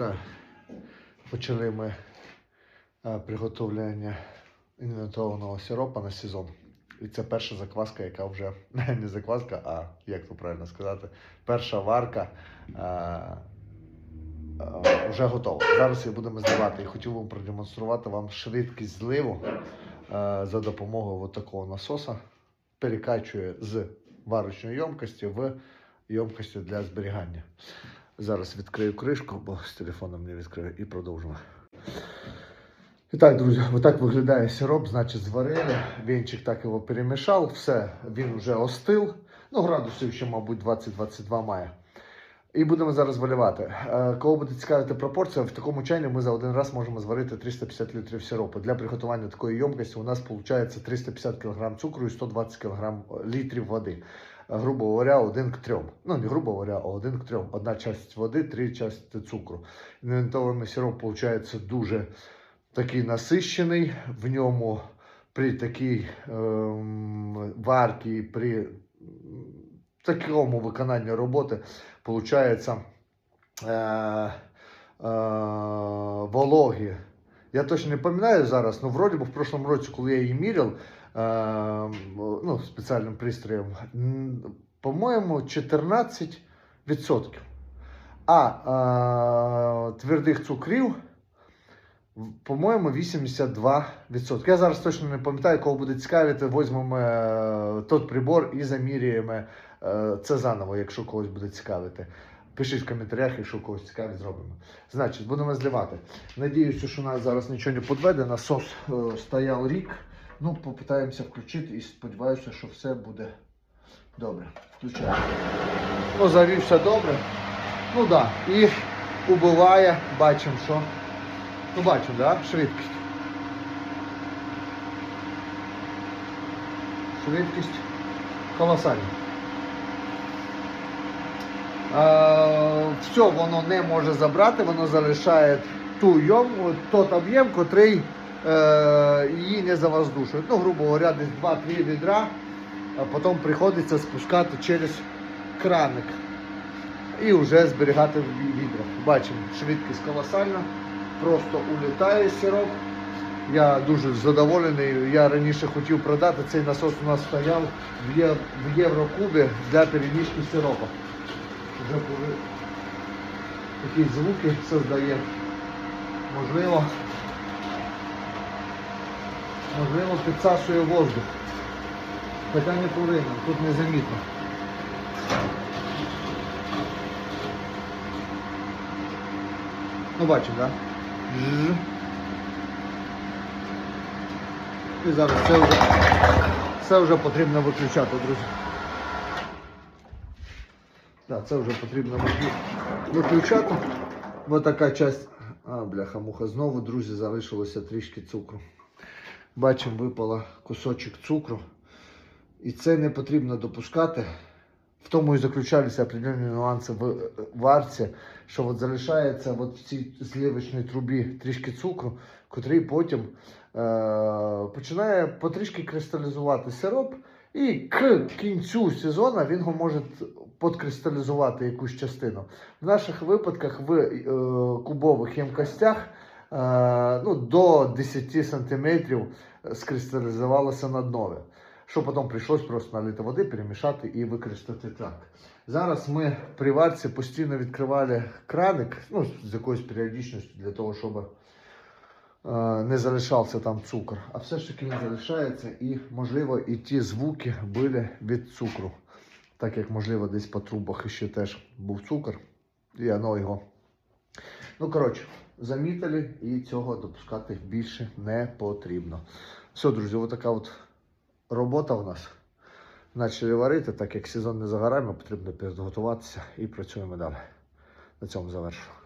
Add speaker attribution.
Speaker 1: Друзі! Почали ми е, приготовлення інвентованого сиропа на сезон. І це перша закваска, яка вже не закваска, а як то правильно сказати, перша варка е, е, вже готова. Зараз її будемо зливати. І хотів вам продемонструвати вам швидкість зливу е, за допомогою такого насоса. Перекачує з варочної ємкості в ємкості для зберігання. Зараз відкрию кришку, бо з телефоном не відкрию, і продовжимо. І так, друзі, отак виглядає сироп, значить, зварили. Вінчик так його перемішав, все, він вже остив. Ну, градусів ще, мабуть, 20-22 має. І будемо зараз виливати. Е, Кого буде цікавити пропорція, в такому чайні ми за один раз можемо зварити 350 літрів сиропу. Для приготування такої ємкості у нас виходить 350 кг цукру і 120 кг літрів води. Грубо говоря, один к трьом. Ну, не грубо говоря, а один к трьом. Одна часть води, три частини цукру. Інвентований сироп виходить дуже такий насищений. В ньому при такій ем, варці, при такому виконанні роботи виходить е, е, вологі. Я точно не пам'ятаю зараз, але вроді би в прошлому році, коли я її міряв, е, ну, спеціальним пристроєм, по-моєму, 14%. А е, твердих цукрів, по-моєму, 82%. Я зараз точно не пам'ятаю, кого буде цікавити, візьмемо е, той прибор і заміряємо е, це заново, якщо когось буде цікавити. Пишіть в коментарях, якщо когось цікавить, зробимо. Значить, будемо зливати. Надіюся, що нас зараз нічого не підведе. Насос е, стояв рік. Ну, попитаємося включити і сподіваюся, що все буде добре. Включаємо. Ну, завівся добре. Ну так. Да. І убиває, бачимо, що. Ну, бачимо, да? Швидкість. Швидкість колосальна. Е, все воно не може забрати, воно залишає ту йом, тот об'єм, котрий е, її не завоздушує. Ну, грубо говоря, десь 2-3 відра, а потім приходиться спускати через краник і вже зберігати в відрах. Бачимо, швидкість колосальна, просто улітає сироп. Я дуже задоволений. Я раніше хотів продати. Цей насос у нас стояв в, Єврокубі для переміщення сиропа. Вже були такі звуки создає. Можливо, можливо, підсасує воздух. Хоча не повинен, тут незамітно. Ну бачимо, так? Да? І зараз це вже, це вже потрібно виключати, друзі. Так, це вже потрібно виключати. Ось така часть. А, бляха, муха. Знову, друзі, залишилося трішки цукру. Бачимо, випала кусочок цукру. І це не потрібно допускати. В тому і заключалися определенні нюанси в варці, що от залишається от в цій зливочній трубі трішки цукру, котрий потім е- починає потрішки кристалізувати сироп, і к кінцю сезону він може подкристалізувати якусь частину. В наших випадках в е- кубових ємкостях е- ну, до 10 см скристалізувалося на днові що потім прийшлось просто налити води, перемішати і використати так. Зараз ми при варці постійно відкривали краник, ну, з якоюсь періодичністю для того, щоб е, не залишався там цукор. А все ж таки він залишається і, можливо, і ті звуки були від цукру. Так як, можливо, десь по трубах ще теж був цукор, і воно його. Ну, коротше, замітили, і цього допускати більше не потрібно. Все, друзі, отака от робота у нас. Почали варити, так як сезон не за горами, потрібно підготуватися і працюємо далі. На цьому завершу.